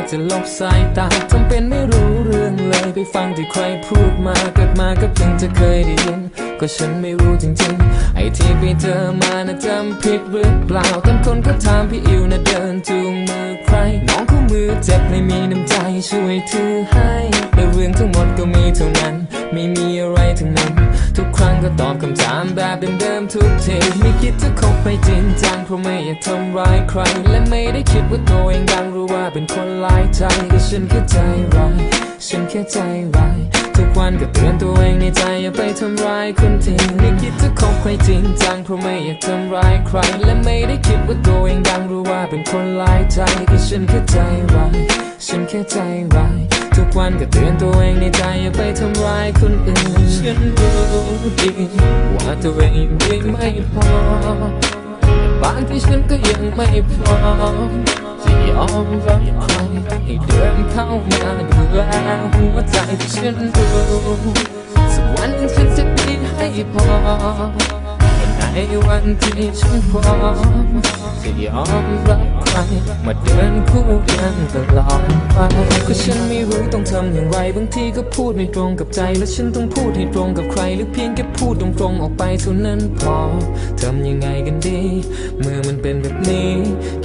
นฉันมักจะลบสายตาทำเป็นไม่รู้เรื่องเลยไปฟังที่ใครพูดมาเกิดมาก็เพิ่งจะเคยได้ยิน ก็ฉันไม่รู้จริงๆ ไอ้ที่ไปเจอมานะจำผิดหรือเปล่าต้นคนก็ถามพี่อิวนะเดินจูงมือใคร น้องเขามือเจ็บไม่มีน้ำใจช่วยถือให้แต่เรื่องทั้งหมดก็มีเท่านั้น ไม่มีอะไรทั้งนั้น ก็ตอบคำถามแบบเดิมๆทุกทีไม่คิดจะคบไปจริงจังเพราะไม่อยากทำร้ายใคร และไม่ได้คิดว่าตัวเองดังรู้ว่าเป็นคนหลายใจแต่ฉันแค่ใจร้ายฉันแค่ใจร้าย ทุกวันก็เตือนตัวเองในใจอย่าไปทำร้ายคนที่ไม่คิดจะคบใครจริงจังเพราะไม่อยากทำร้ายใคร และไม่ได้คิดว่าตัวเองดังหรู้ว่าเป็นคนหลายใจก็ฉันแค่ใจร้ายฉันแค่ใจร้ายทุกวันก็เตือนตัวเองในใจอย่าไปทำร้ายคนอื่น ฉันรู้ดีว่าตัวเองยังไม่พอ บางที่ฉันก็ยังไม่พร้อมจะยอมรับใครให้เดินเข้ามาดูแลหัวใจที่ฉันรู้สักวันฉันจะดีให้พอ วันที่ฉันพร้อมจะยอมรับใครมาเดินคู่กันตลอดไปก็ฉันไม่รู้ต้องทำอย่างไร บางทีก็พูดไม่ตรงกับใจ และฉันต้องพูดให้ตรงกับใคร หรือเพียงแค่พูดตรงๆออกไปเท่านั้นพอทำยังไงกันดี เมื่อมันเป็นแบบนี้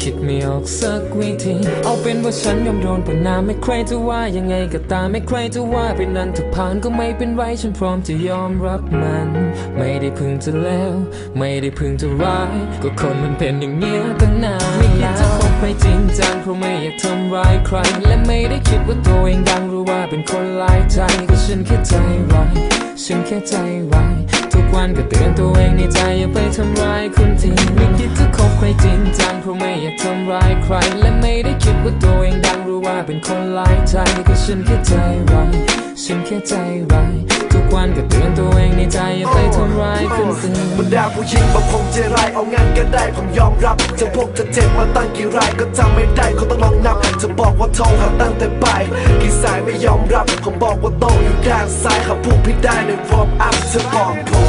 คิดไม่ออกสักวิธีเอาเป็นว่าฉันยอมโดนประนามไม่ใครจะว่ายังไงก็ตามไม่ใครจะว่าเป็นนั้นถ้าผ่านก็ไม่เป็นไรฉันพร้อมจะยอมรับมัน ไม่ได้พึงจะแล้วไม่ได้พึงจะร้ายก็คนมันเป็นอย่างเนี้ยตั้งนานไม่คิดจะคบไปจริงจังเพราะไม่อยากทำร้ายใคร และไม่ได้คิดว่าตัวเองดังหรู้ว่าเป็นคนหลายใจก็ฉันแค่ใจร้ายฉันแค่ใจร้ายทุกวันก็เตือนตัวเองในใจอย่าไปทำร้ายคนจริงไม่คิดจะคบใครจริงจังเพราะไม่อยากทำร้ายใคร และไม่ได้คิดว่าตัวเองดังหรู้ว่าเป็นคนหลายใจก็ฉันแค่ใจร้าย ฉันแค่ใจร้ายทุกวันก็เตือนตัวเองในใจอย่าไปทำร้ายคนอื่นบรรดาผู้หญิงบางคงใจร้ายเอางานก็ได้ผมยอมรับจะพวกจะเจ็บมาตั้งกี่รายก็จำไม่ได้เขาต้องลองนับ จะบอกว่าโทรหาตั้งแต่บ่ายกี่สายไม่ยอมรับผมบอกว่าโตอยู่ด้านซ้ายหาพวกพี่ได้ในวอร์มอัพจะบอกผม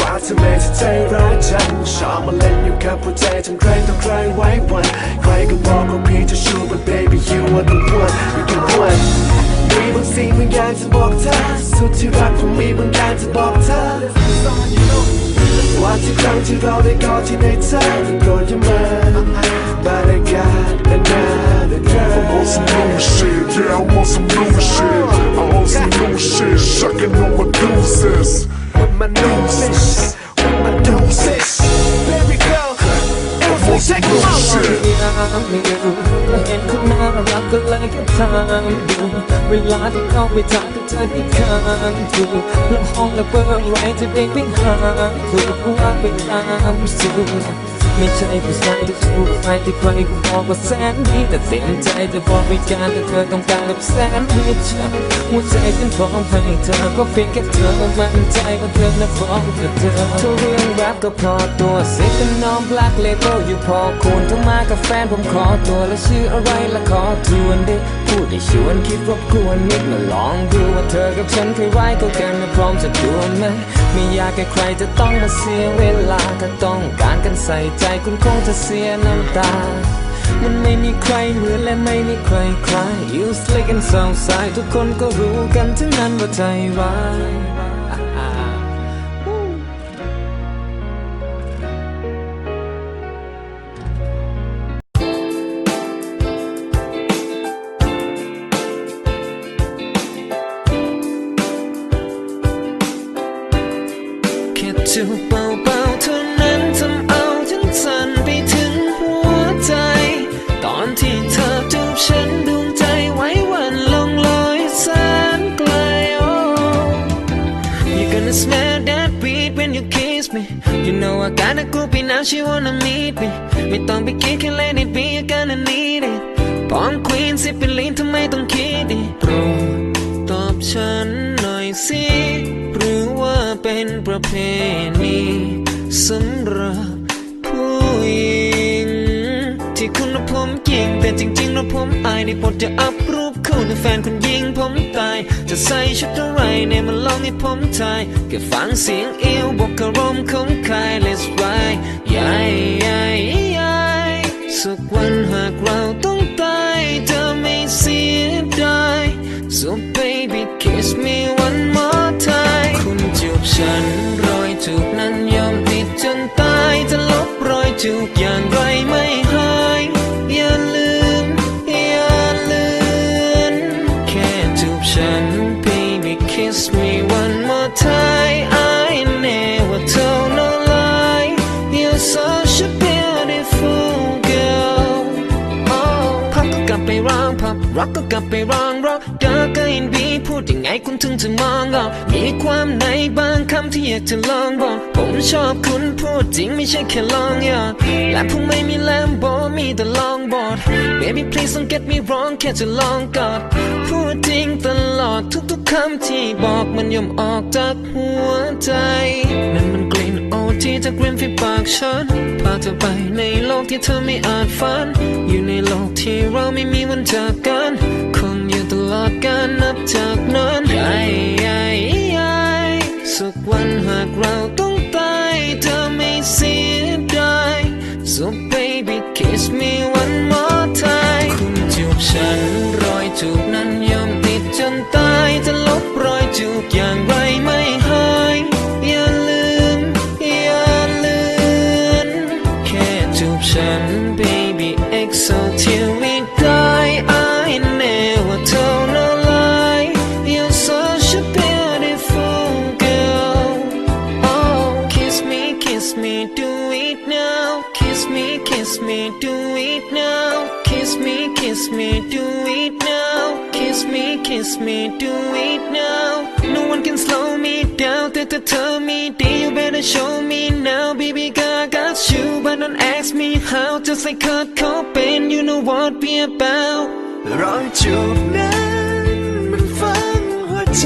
ว่าทำไมเธอใจร้ายจังชอบมาเล่นอยู่กับหัวใจทั้งใครต่อใครไว้วันใครก็บอกว่าพี่จะชู but baby you are the one สิ่งบางอย่างจะบอกเธอสุดที่รักผมมีบางอย่างจะบอกเธอ วันที่ครั้งที่เราได้กอดที่ในใจโปรดอย่ามา But I got another girl I want some new shit, yeah, I want some new shit. I want some new shit, shucking on my deuces. with my noses with my noses Baby girl every some second new my ก็เลยแค่ทำดูเวลาที่เขาไปจากก็เธอที่ข้างดูแล้วห้องและเบอร์อะไรจะได้ไม่ห่างถูกว่าไปตามสู่ ไม่ใช่ผู้ชายที่ถูกใครที่ใครก็บอกว่าแสนดีแต่เต็มใจจะบอกวิการแต่เธอต้องการแบบแสนไม่ใช่หัวใจฉันพร้อมให้เธอก็เพียงแค่เธอมั่นใจว่าเธอน่ะพร้อมกับเธอทุกเรื่องรักก็พอตัวเซ็กกับน้อง black label อยู่พอคูณทั้งมากับแฟนผมขอตัวและชื่ออะไรละขอทวนดิพูดได้ชวนคิดรบกวนนิดมาลองดูว่าเธอกับฉันเคยไว้ก็กันมาพร้อมจะดวลไหมไม่อยากให้ใครจะต้องมาเสียเวลา ถ้าต้องการกันใส่ใจคุณคงจะเสียน้ำตา มันไม่มีใครเหมือนและไม่มีใครใคร You slick and so side ทุกคนก็รู้กันทั้งนั้นว่าใจร้าย smell that beat when you kiss me You know I got a groupie now she wanna meet me ไม่ต้องไปคิดแค่ let it be you're gonna need it ปองควีนสิเป็นลีนทำไมต้องคิดดิโปรดตอบฉันหน่อยสิหรือว่าเป็นประเพณีสำหรับผู้หญิงที่คุณและผมยิงแต่จริงๆแล้วผมอายในบทจะอัพรูป คู่ในแฟนคนยิงผมตาย จะใส่ชุดอะไรในมันลองให้ผมทายก็ฟังเสียงเอวบอกระรมณ์ของใคร Let's ride ใหญ่ใหญ่ใหญ่สักวันหากเราต้องตายเธอไม่เสียดาย So baby kiss me one more time คุณจูบฉันรอยจูบนั้นยอมติดจนตายจะลบรอยจูบอย่างไรไม่ รักก็ ถึงจะมองออกมีความในบางคำที่อยากจะลองบอก ผมชอบคุณพูดจริงไม่ใช่แค่ลองอยากและผมไม่มีแลมโบมีแต่ลองบอด baby please don't get me wrong แค่จะลองกอดพูดจริงตลอดทุกๆคำที่บอกมันย่อมออกจากหัวใจนั่นมันกลิ่นโอที่จากริมฝีปากฉันพาเธอไปในโลกที่เธอไม่อาจฝัน อยู่ในโลกที่เราไม่มีวันจากกันคงอยู่ต ลอดกาลนับจากนั้นไอ้ไอ้ไอ้สักวันหากเราต้องตายเธอไม่เสียดาย so baby kiss me kiss me do it now kiss me kiss me do it now kiss me kiss me do it now no one can slow me down แต่ถ้าเธอมีดี you better show me now baby girl I got you but don't ask me how just like Kurt Cobain you know what we about รอยจูบนั้นมันฝังหัวใจ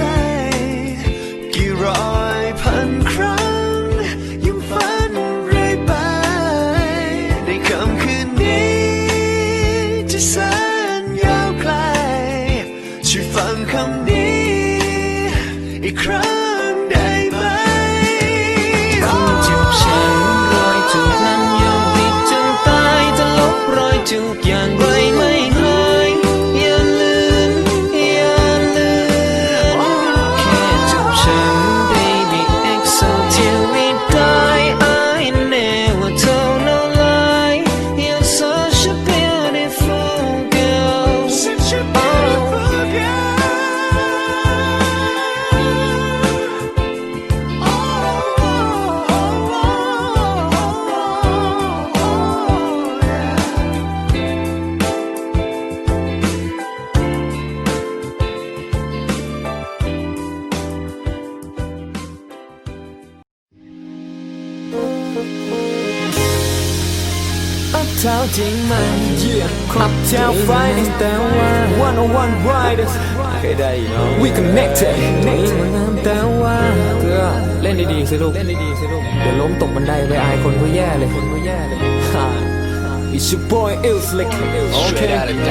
เท้าจริงไหมเยี่ยอัพเท้าไฟแต่ว่า one on one riders เคยได้เนาะ we connected นี่มันแต่ว่าเกลือเล่นดีๆสิลูกเล่นดีๆสิลูกเดี๋ยวล้มตกบันไดไปอายคนก็แย่เลยคนก็แย่เลย It's your boy i l Slick Okay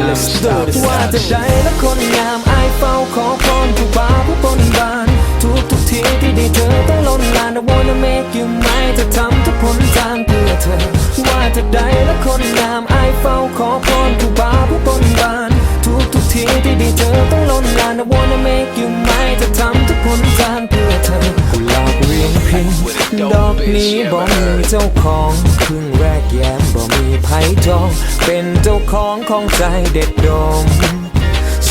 let's do this ว่าจะได้และคนงามอายเฝ้าขอพรผู้บ่าวผู้บนบานทุกทุกทีที่ได้เจอต้องล้นลาน I wanna make you mine จะทำทุกผลทางเพื่อเธอ ว่าจะได้และคนงามอายเฝ้าขอพรผู้บาผู้บนบาน ทุกทุกทีที่ได้เจอต้องล้นลาน I wanna make you mine จะทำทุกผลทางเพื่อเธอกุหลาบเรียงพิงดอกนี้บ่มีเจ้าของครึ่งแรกแย้มบ่มีไผ่จองเป็นเจ้าของของใจเด็ดดม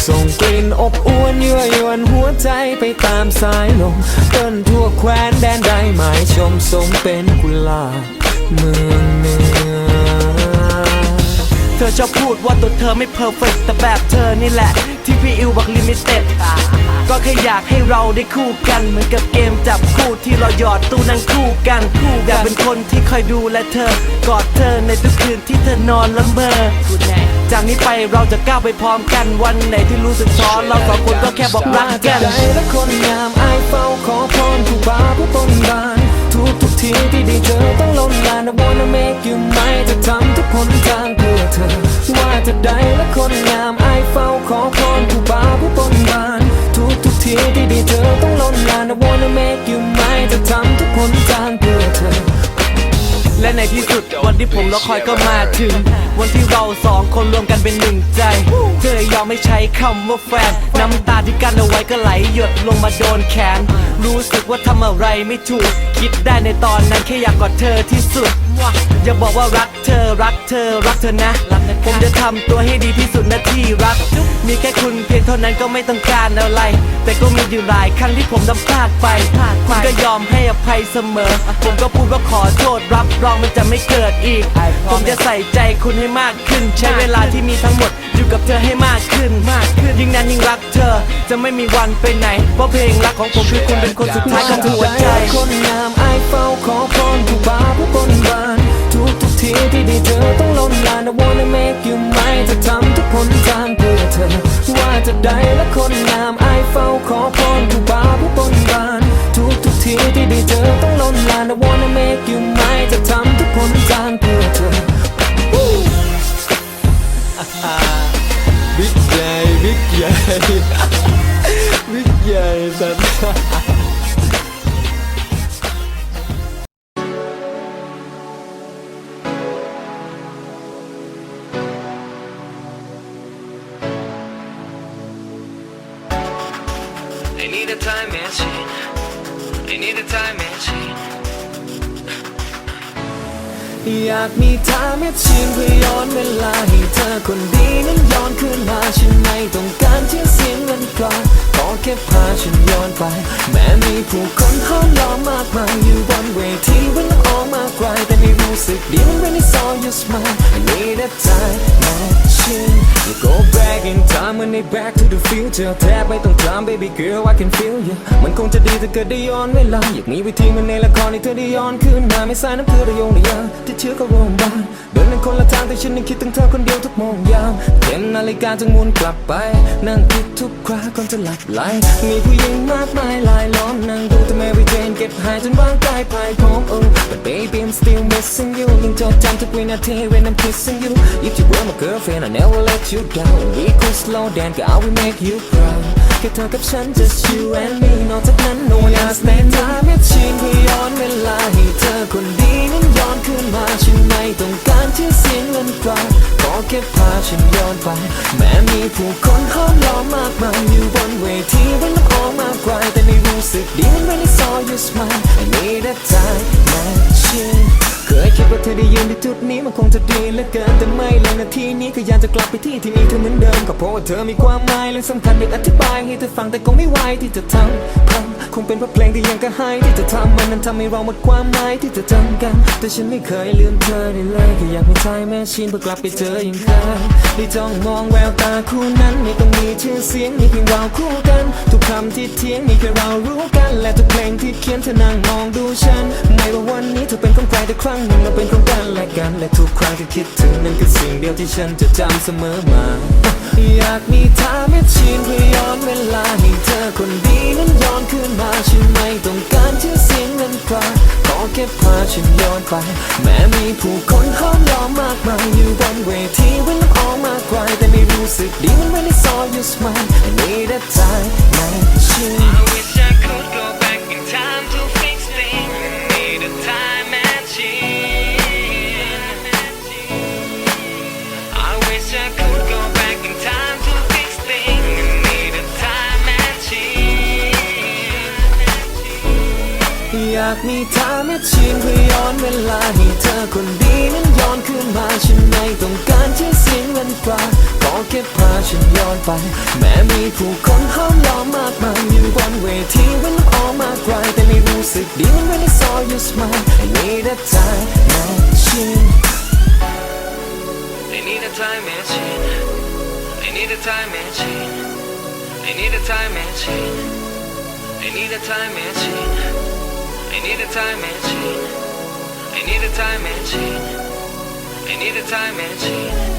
ส่งกลิ่นอบอวนยั่วยวนหัวใจไปตามสายลมเต้นทั่วแคว้นแดนใดหมายชมสมเป็นกุหลาบเมืองเหนือ เธอชอบพูดว่าตัวเธอไม่เพอร์เฟกแต่แบบเธอนี่แหละ ที่พี่อิวบอกลิมิเต็ดก็แค่อยากให้เราได้คู่กัน เหมือนกับเกมจับคู่ที่เราหยอดตู้นั่งคู่กันอยากเป็นคนที่คอยดูแลเธอ กอดเธอในทุกคืนที่เธอนอนละเมอจากนี้ไปเราจะก้าวไปพร้อมกันวันไหนที่รู้สึกท้อเราสองคนก็แค่บอกรักกันใจและคนงามอายเฝ้าขอพรผู้บ่าผู้บนบาน ทุกทุกทีที่ได้เจอต้องล้นลาน I wanna make you mine จะทำทุกผลทางเพื่อเธอ ว่าจะได้และคนงามไอเฝ้าขอพรผู้บ่าวผู้บนบานทุกทุกทีที่ได้เจอต้องล้นลาน I wanna make you mine จะทำทุกผลทางเพื่อเธอ และในที่สุดวันที่ผมรอคอยก็มาถึง วันที่เราสองคนรวมกันเป็นหนึ่งใจ เธอยอมไม่ใช้คำว่าแฟน น้ำตาที่กั้นเอาไว้ก็ไหลหยดลงมาโดนแขน รู้สึกว่าทำอะไรไม่ถูก คิดได้ในตอนนั้นแค่อยากกอดเธอที่สุด อย่าบอกว่ารักเธอรักเธอรักเธอนะ ผมจะทำตัวให้ดีที่สุดนะที่รัก มีแค่คุณเพียงเท่านั้นก็ไม่ต้องการอะไร แต่ก็มีอยู่หลายครั้งที่ผมทำพลาดไปคุณก็ยอมให้อภัยเสมอ ผมก็พูดว่าขอโทษรับรองมันจะไม่เกิดอีก ผมจะใส่ใจคุณให้มากขึ้น ใช้เวลาที่มีทั้งหมด อยู่กับเธอให้มากขึ้นมากขึ้นยิ่งนานยิ่งรักเธอ จะไม่มีวันไปไหน เพราะเพลงรักของผมคือคุณเป็นคนสุดท้ายของหัวใจคนงามไอายเฝ้าขอพรผู้บ่าวผู้บนบานทุกทุกทีที่ได้เจอต้องล้นลาน I wanna make you mine จะทำทุกผลทางเพื่อเธอ ว่าจะได้และคนงามไอายเฝ้าขอพรผู้บ่าวผู้ กใหญ่บิ๊กใหญ่สัส I need a time machine. I need a time machine. อยากมีทางแม้ชีนเพื่อย้อนเวลาให้เธอคนดีนั้นย้อนคืนมาฉันไม่ต้องการที่เสียเงินเปล่าขอแค่พาฉันย้อนไป แม้มีผู้คนห้อมล้อมมากมายอยู่บนเวทีวันละออกมากกว่าแต่ไม่รู้สึกดีมันเป็น it's all you smile I need a time machine you go back in time when they back to the future แทบไม่ต้องถาม baby girl I can feel you มันคงจะดีถ้าเกิดได้ย้อนเวลา อยากมีวิธีเหมันในละครให้เธอได้ย้อนคืนมาไม่สายน้ำเกลือระยงระยางที่เชื่อก็โรงพยาบาลเดินเป็นคนละทางแต่ฉันยังคิดถึงเธอคนเดียวทุกโมงยามเข็มนาฬิกาจึงมุนกลับไป นั่งคิดทุกคราก่อนจะหลับไหลมีผู้หญิงมากมายหลายล้อมนั่งดูแต่ Mary Jane เก็บหายจนร่างกายพายพร้อม oh but baby I'm still missing you ยังจดจำทุกวินาที when I'm kissing you if you were my girlfriend I never let you down we could slow down ก็ I will make you proud แค่เธอกับฉัน just you and me นอกจากนั้น no one else ในทางแม้ชีนเพื่ย้อนเวลาให้เธอคนดีนั้นย้อนคืนมาฉันไม่ต้องการที่เสียเงินเปล่าขอแค่พาฉันย้อนไป แม้มีผู้คนห้อมล้อมมากมายอยู่บนเวทีวันน้ำออกมากกว่าแต่ไม่รู้สึกดีมันไม่ได้ saw you smile I need a time machine เคยคิดว่าเธอได้ยืนที่จุดนี้มันคงจะดีเหลือเกินแต่ไม่เลยนาทีนี้ก็อยากจะ ว่าเธอมีความหมายและสำคัญอยากอธิบายให้เธอฟังแต่ก็ไม่ไหวที่จะทำพราะคงเป็นเพราะเพลงที่ยังกระหายที่จะทำมันนั้นทำให้เราหมดความหมายที่จะจำกัน แต่ฉันไม่เคยลืมเธอได้เลยแค่อยากมีใจแม่ชินเพื่อกลับไปเจออย่างเคยได้จ้องมองแววตาคู่นั้นไม่ต้องมีชื่อเสียงมีเพียงเราคู่กัน ทุกคำที่เทียงมีแค่เรารู้กัน และทุกเพลงที่เขียนเธอนั่งมองดูฉัน ไม่ว่าวันนี้เธอเป็นของใครแต่ครั้งหนึ่งเราเป็นของกัน และกันและทุกครั้งที่คิดถึงนั่นคือสิ่งเดียวที่ฉันจะจำเสมอมา อยากมีทาแม้ชีนเพื่อย้อนเวลาให้เธอคนดีนั้นย้อนคืนมาฉันไม่ต้องการชื่อเสียงเงินตราขอแค่พาฉันย้อนไป แม้มีผู้คนห้อมล้อมมากมายอยู่บนเวทีเวันออกมากกว่าแต่ไม่รู้สึกดีมันไม่ได้ saw you smile I need a time machine I wish I could ากมีทางแม้ชีนเพื่อย้อนเวลาให้เธอคนดีนั้นย้อนคืนมาฉันไม่ต้องการที่สียงเงินตราขอแค่พาฉันย้อนไป แม้มีผู้คนห้อมล้อมมากมายอยู่บนเวทีวันออกมากกว่าแต่ไม่รู้สึกดีมันไม่ได้ saw you smile I need a time machine I need a time machine. I need a time machine. I need a time machine. I need a time machine. I need a time machine. I need a time machine. I need a time machine.